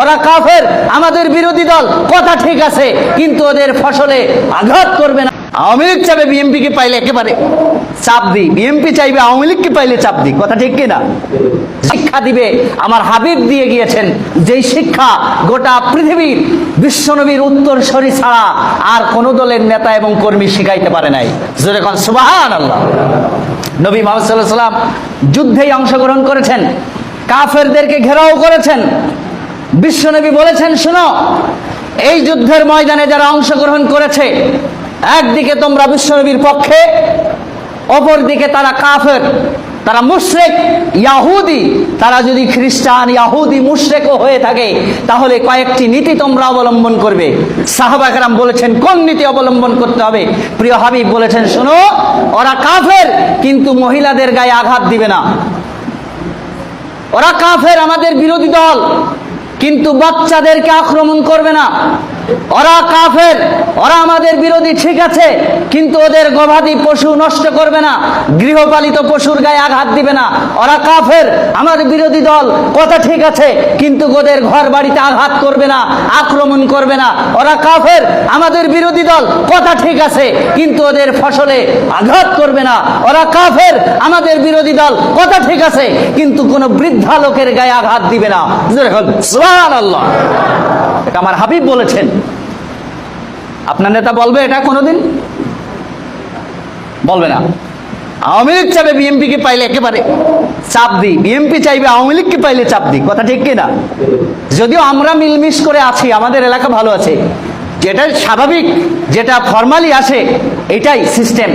ওরা কাফের, আমাদের বিরোধী দল, কথা ঠিক আছে, কিন্তু ওদের ফসলে আঘাত করবে না। আওয়ামী লীগ চাবে বিএনপিকে পাইলে একেবারে চাপ দিই বিএনপি চাইবে আওয়ামী লীগকে পাইলে চাপ দিই কথা ঠিক কিনা? শিক্ষা দিবে। আমার হাবিব দিয়ে গিয়েছেন, যেই শিক্ষা গোটা পৃথিবীর বিশ্বনবীর উত্তরসরি ছাড়া আর কোন দলের নেতা এবং কর্মী শিখাইতে পারে নাই। জোরে কন সুবাহান আল্লাহ নবী মোহাম্মদ সাল্লাহ সাল্লাম যুদ্ধেই অংশগ্রহণ করেছেন, কাফেরদেরকে ঘেরাও করেছেন বিশ্বনবী বলেছেন, শোনো, এই যুদ্ধের ময়দানে যারা অংশগ্রহণ করেছে, একদিকে তোমরা বিশ্বনবীর পক্ষে অপর দিকে তারা কাফের, তারা মুশরেক, ইয়াহুদি, তারা যদি খ্রিস্টান, ইয়াহুদি, মুশরেকও হয়ে থাকে, তাহলে কয়েকটি নীতি তোমরা অবলম্বন করবে। সাহাবাকরাম বলেছেন, কোন নীতি অবলম্বন করতে হবে? প্রিয় হাবিব বলেছেন, শোনো, ওরা কাফের, কিন্তু মহিলাদের গায়ে আঘাত দিবে না। ওরা কাফের, আমাদের বিরোধী দল। কিন্তু বাচ্চাদেরকে আক্রমণ করবে না। ওরা কাফের, ওরা আমাদের বিরোধী, ঠিক আছে, কিন্তু ওদের গবাদি পশু নষ্ট করবে না, গৃহপালিত পশুর গায়ে আঘাত দিবে না। ওরা কাফের, আমাদের বিরোধী দল, কথা ঠিক আছে, কিন্তু ওদের ঘর বাড়িতে আঘাত করবে না, আক্রমণ করবে না। ওরা কাফের, আমাদের বিরোধী দল, কথা ঠিক আছে, কিন্তু ওদের ফসলে আঘাত করবে না। ওরা কাফের, আমাদের বিরোধী দল, কথা ঠিক আছে, কিন্তু কোনো বৃদ্ধা লোকের গায়ে আঘাত দিবে না। সুবহানাল্লাহ। এটা আমার হাবিব বলেছেন। আপনার নেতা বলবে এটা কোনোদিন? বলবে না। আওয়ামী লীগ চাইবে বিএনপিকে পাইলে একেবারে চাপ দিই। বিএনপি চাইবে আওয়ামী লীগকে পাইলে চাপ দিই। কথা ঠিক কিনা? যদিও আমরা মিলমিশ করে আছি, আমাদের এলাকা ভালো আছে। যেটা স্বাভাবিক, যেটা ফর্মালি আসে, এটাই সিস্টেম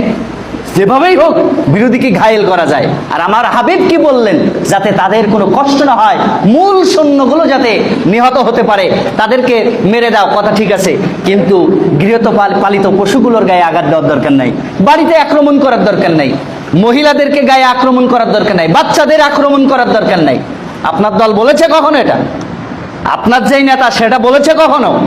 যেভাবেই হোক বিরোধীকে ঘায়েল করা যায়। আর আমার হাবিব কি বললেন? যাতে তাদের কোনো কষ্ট না হয়, মূল সৈন্যগুলো যাতে নিহত হতে পারে, তাদেরকে মেরে দাও, কথা ঠিক আছে। কিন্তু গৃহত পাল- পালিত পশুগুলোর গায়ে আঘাত দেওয়ার দরকার নাই। বাড়িতে আক্রমণ করার দরকার নাই। মহিলাদেরকে গায়ে আক্রমণ করার দরকার নাই। বাচ্চাদের আক্রমণ করার দরকার নাই। আপনার দল বলেছে কখনো এটা? আপনার যেই নেতা সেটা বলেছে কখনো?